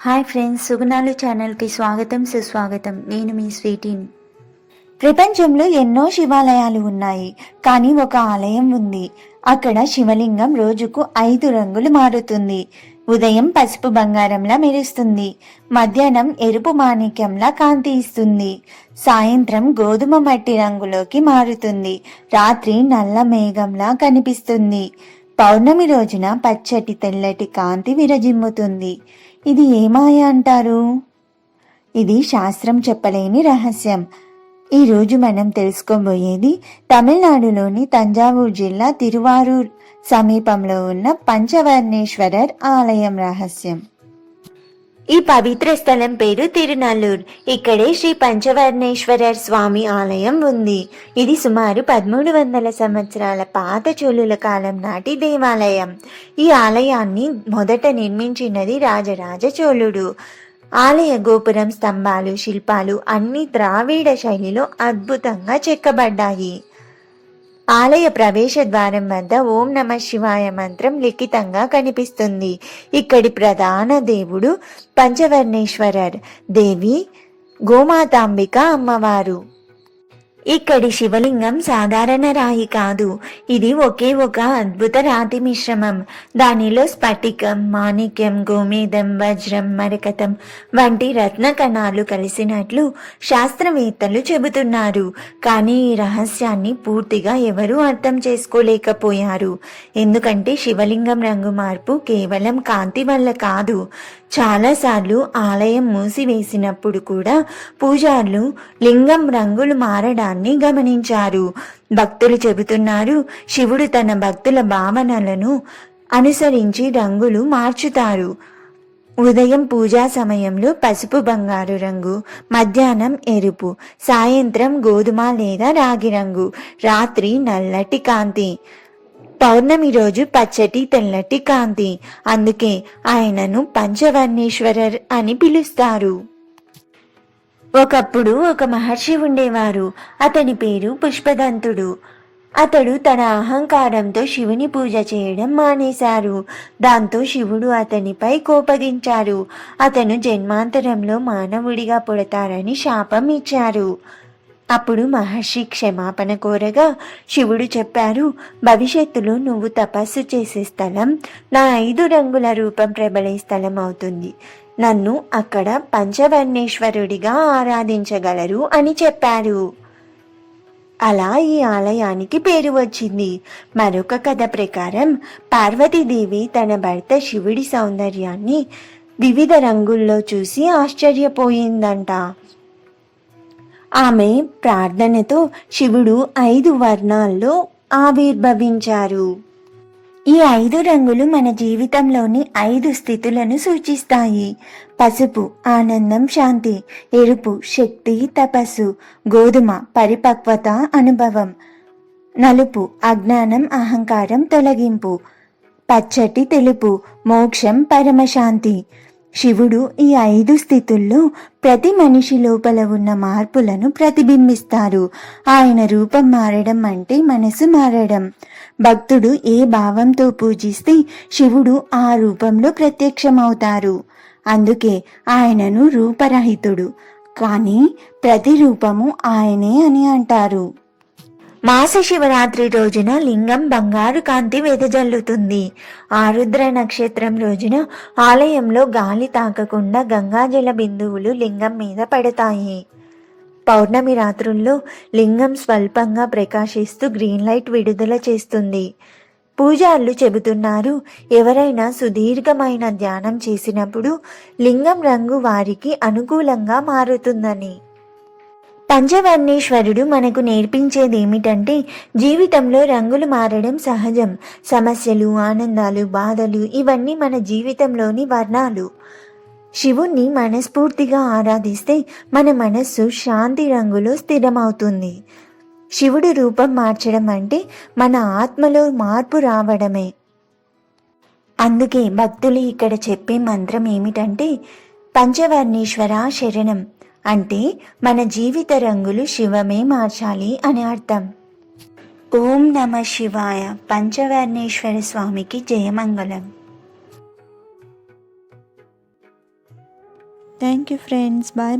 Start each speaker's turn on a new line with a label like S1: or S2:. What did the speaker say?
S1: Hi friends సుగుణాలు ఛానల్కి స్వాగతం సుస్వాగతం. నేను మీ స్వీటీని. ప్రపంచంలో ఎన్నో శివాలయాలు ఉన్నాయి కానీ ఒక ఆలయం ఉంది. అక్కడ శివలింగం రోజుకు ఐదు రంగులు మారుతుంది. ఉదయం పసుపు బంగారంలా మెరుస్తుంది. మధ్యాహ్నం ఎరుపు మాణిక్యంలా కాంతి ఇస్తుంది. సాయంత్రం గోధుమ మట్టి రంగులోకి మారుతుంది. రాత్రి నల్ల మేఘంలా కనిపిస్తుంది. పౌర్ణమి రోజున పచ్చటి తెల్లటి కాంతి విరజిమ్ముతుంది. ఇది ఏమాయ అంటారు? ఇది శాస్త్రం చెప్పలేని రహస్యం. ఈ రోజు మనం తెలుసుకోబోయేది తమిళనాడులోని తంజావూరు జిల్లా తిరువారూర్ సమీపంలో ఉన్న పంచవర్ణేశ్వరర్ ఆలయం రహస్యం. ఈ పవిత్ర స్థలం పేరు తిరునల్లూర్. ఇక్కడే శ్రీ పంచవర్ణేశ్వరర్ స్వామి ఆలయం ఉంది. ఇది సుమారు పదమూడు వందల సంవత్సరాల పాత చోళుల కాలం నాటి దేవాలయం. ఈ ఆలయాన్ని మొదట నిర్మించినది రాజరాజ చోళుడు. ఆలయ గోపురం స్తంభాలు శిల్పాలు అన్ని ద్రావిడ శైలిలో అద్భుతంగా చెక్కబడ్డాయి. ఆలయ ప్రవేశ ద్వారం వద్ద ఓం నమ శివాయ మంత్రం లిఖితంగా కనిపిస్తుంది. ఇక్కడి ప్రధాన దేవుడు పంచవర్ణేశ్వరర్ దేవి గోమాతాంబిక అమ్మవారు. ఇక్కడి శివలింగం సాధారణ రాయి కాదు. ఇది ఒకే ఒక అద్భుత రాతి మిశ్రమం. దానిలో స్ఫటికం మాణిక్యం గోమేదం వజ్రం మరకతం వంటి రత్న కణాలు కలిసినట్లు శాస్త్రవేత్తలు చెబుతున్నారు. కానీ ఈ రహస్యాన్ని పూర్తిగా ఎవరూ అర్థం చేసుకోలేకపోయారు. ఎందుకంటే శివలింగం రంగు మార్పు కేవలం కాంతి వల్ల కాదు. చాలాసార్లు ఆలయం మూసివేసినప్పుడు కూడా పూజారులు లింగం రంగులు విషయాన్ని గమనించారు. భక్తులు చెబుతున్నారు శివుడు తన భక్తుల భావనలను అనుసరించి రంగులు మార్చుతారు. ఉదయం పూజా సమయంలో పసుపు బంగారు రంగు మధ్యాహ్నం ఎరుపు సాయంత్రం గోధుమ లేదా రాగి రంగు రాత్రి నల్లటి కాంతి. పౌర్ణమి రోజు పచ్చటి తెల్లటి కాంతి. అందుకే ఆయనను పంచవర్ణేశ్వరర్ అని పిలుస్తారు. ఒకప్పుడు ఒక మహర్షి ఉండేవారు. అతని పేరు పుష్పదంతుడు. అతడు తన అహంకారంతో శివుని పూజ చేయడం మానేశారు. దాంతో శివుడు అతనిపై కోపగించారు. అతను జన్మాంతరంలో మానవుడిగా పుడతారని శాపం ఇచ్చారు. అప్పుడు మహర్షి క్షమాపణ కోరగా శివుడు చెప్పారు భవిష్యత్తులో నువ్వు తపస్సు చేసే స్థలం నా ఐదు రంగుల రూపం ప్రబలే స్థలం అవుతుంది నన్ను అక్కడ పంచవర్ణేశ్వరుడిగా ఆరాధించగలరు అని చెప్పారు. అలా ఈ ఆలయానికి పేరు వచ్చింది. మరొక కథ ప్రకారం పార్వతీదేవి తన భర్త శివుడి సౌందర్యాన్ని వివిధ రంగుల్లో చూసి ఆశ్చర్యపోయిందంట. ఆమె ప్రార్థనతో శివుడు ఐదు వర్ణాల్లో ఆవిర్భవించారు. ఈ ఐదు రంగులు మన జీవితంలోని ఐదు స్థితులను సూచిస్తాయి. పసుపు ఆనందం శాంతి ఎరుపు శక్తి తపస్సు గోధుమ పరిపక్వత అనుభవం నలుపు అజ్ఞానం అహంకారం తొలగింపు పచ్చటి తెలుపు మోక్షం పరమశాంతి శివుడు ఈ ఐదు స్థితుల్లో ప్రతి మనిషి లోపల ఉన్న మార్పులను ప్రతిబింబిస్తారు. ఆయన రూపం మారడం అంటే మనసు మారడం. భక్తుడు ఏ భావంతో పూజిస్తే శివుడు ఆ రూపంలో ప్రత్యక్షమవుతారు. అందుకే ఆయనను రూపరహితుడు. కానీ ప్రతి రూపము ఆయనే అని అంటారు. మాస శివరాత్రి రోజున లింగం బంగారు కాంతి వెదజల్లుతుంది. ఆరుద్ర నక్షత్రం రోజున ఆలయంలో గాలి తాకకుండా గంగాజల బిందువులు లింగం మీద పడతాయి. పౌర్ణమి రాత్రుల్లో లింగం స్వల్పంగా ప్రకాశిస్తూ గ్రీన్ లైట్ విడుదల చేస్తుంది. పూజారులు చెబుతున్నారు ఎవరైనా సుదీర్ఘమైన ధ్యానం చేసినప్పుడు లింగం రంగు వారికి అనుకూలంగా మారుతుందని. పంచవర్ణేశ్వరుడు మనకు నేర్పించేది ఏమిటంటే జీవితంలో రంగులు మారడం సహజం. సమస్యలు ఆనందాలు బాధలు ఇవన్నీ మన జీవితంలోని వర్ణాలు. శివుణ్ణి మనస్ఫూర్తిగా ఆరాధిస్తే మన మనస్సు శాంతి రంగులో స్థిరమవుతుంది. శివుడు రూపం మార్చడం అంటే మన ఆత్మలో మార్పు రావడమే. అందుకే భక్తులు ఇక్కడ చెప్పే మంత్రం ఏమిటంటే పంచవర్ణేశ్వర శరణం. అంటే మన జీవిత రంగులు శివమే మార్చాలి అని అర్థం. ఓం నమ శివాయ పంచవర్ణేశ్వర స్వామికి జయమంగళం. Thank you friends bye